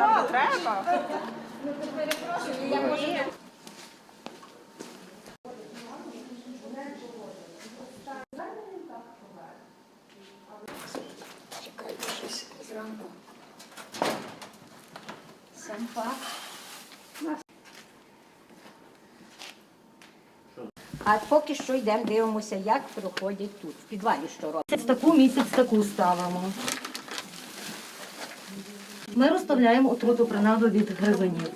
Там не треба. Чекайте щось зранку. Сам факт. А поки що йдемо, дивимося, як проходять тут, в підвалі, що роблять. Місяць таку, місяць таку ставимо. Ми розставляємо отруту принаду від гризунів.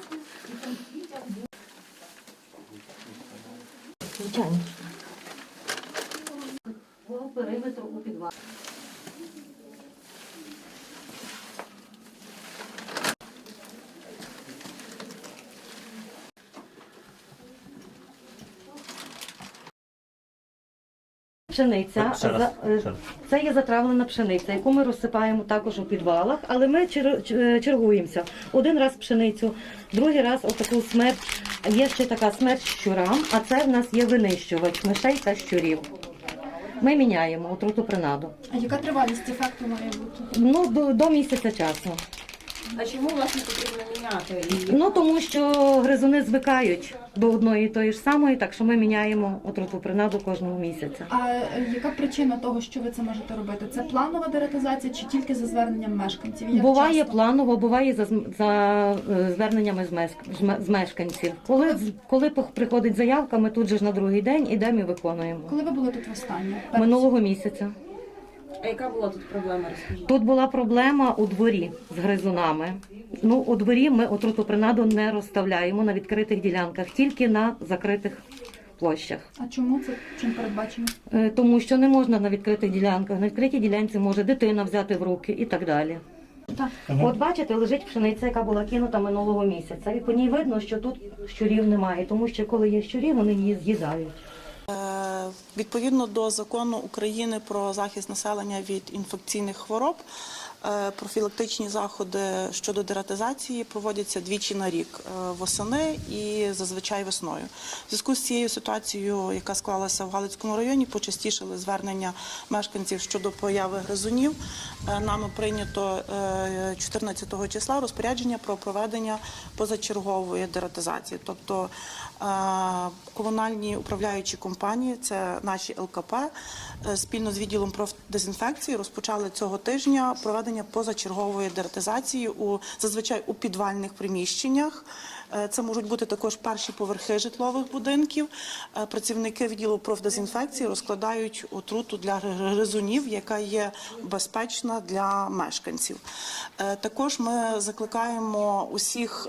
Звичайно. По периметру у підвалі. Пшениця. Ще раз, за- е, ще раз. Це є затравлена пшениця, яку ми розсипаємо також у підвалах, але ми чер- ч- чергуємося. Один раз пшеницю, другий раз отаку смерть. Є ще така смерть щурам, а це в нас є винищувач мишей та щурів. Ми міняємо отруту принаду. А яка тривалість ефекту має бути? Ну, до, до місяця часу. А чому власне потрібно міняти? її? Ну тому що гризуни звикають до одної і тої ж самої, так що ми міняємо отруту принаду кожного місяця. А е, яка причина того, що ви це можете робити? Це планова дератизація чи тільки за зверненням мешканців? Як Буває часто? планово, буває за, зм- за е, зверненнями з, меск- з ме- з мешканців. Коли, з- коли пох- приходить заявка, ми тут же ж на другий день ідемо і виконуємо. Коли ви були тут востаннє? Перед- Минулого місяця. А яка була тут проблема? Розкажіть. Тут була проблема у дворі з гризунами. Ну, у дворі ми отруту принаду не розставляємо на відкритих ділянках, тільки на закритих площах. А чому це чим передбачено? Е, Тому що не можна на відкритих ділянках. На відкритій ділянці може дитина взяти в руки і так далі. Так. От бачите, лежить пшениця, яка була кинута минулого місяця. І по ній видно, що тут щурів немає, тому що коли є щурі, вони її з'їдають. Е, Відповідно до закону України про захист населення від інфекційних хвороб, профілактичні заходи щодо дератизації проводяться двічі на рік е, восени і зазвичай весною. В зв'язку з цією ситуацією, яка склалася в Галицькому районі, почастішили звернення мешканців щодо появи гризунів. Е, Нами прийнято е, 14 числа розпорядження про проведення позачергової дератизації, тобто е, комунальні управляючі компанії, це наші ЛКП, е, спільно з відділом профдезінфекції розпочали цього тижня проведення позачергової дератизації у зазвичай у підвальних приміщеннях. Е, Це можуть бути також перші поверхи житлових будинків. Е, Працівники відділу профдезінфекції розкладають отруту для гризунів, яка є безпечна для мешканців. Е, Також ми закликаємо усіх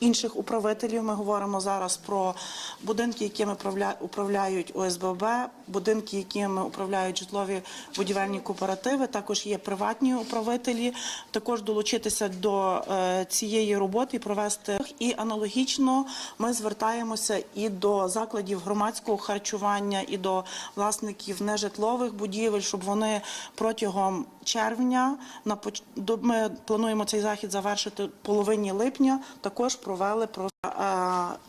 інших управителів. Ми говоримо зараз про будинки, якими правля- управляють ОСББ, будинки, якими управляють житлові будівельні кооперативи. Також є приватні управителі. Також долучитися до цієї роботи і провести і аналогічно ми звертаємося і до закладів громадського харчування, і до власників нежитлових будівель, щоб вони протягом червня на ми плануємо цей захід завершити половині липня. Також провели про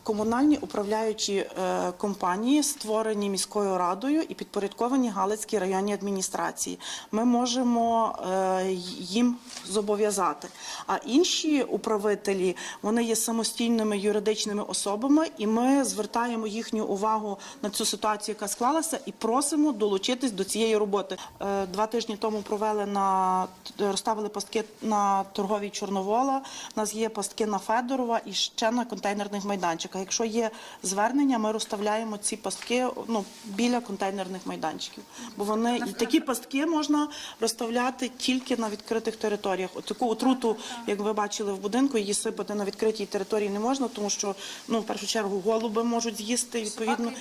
комунальні управляючі е, компанії, створені міською радою і підпорядковані Галицькій районній адміністрації. Ми можемо е, їм зобов'язати. А інші управителі вони є самостійними юридичними особами, і ми звертаємо їхню увагу на цю ситуацію, яка склалася, і просимо долучитись до цієї роботи. Е, Два тижні тому провели на розставили пастки на торговій Чорновола. У нас є пастки на Федорова і ще на контейнерних майданчиках. Якщо є звернення, ми розставляємо ці пастки ну, біля контейнерних майданчиків. Бо вони і такі пастки можна розставляти тільки на відкритих територіях. От таку отруту, як ви бачили в будинку, її сипати на відкритій території не можна, тому що ну в першу чергу голуби можуть з'їсти. Відповідно,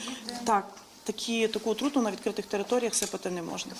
так такі таку отруту на відкритих територіях сипати не можна.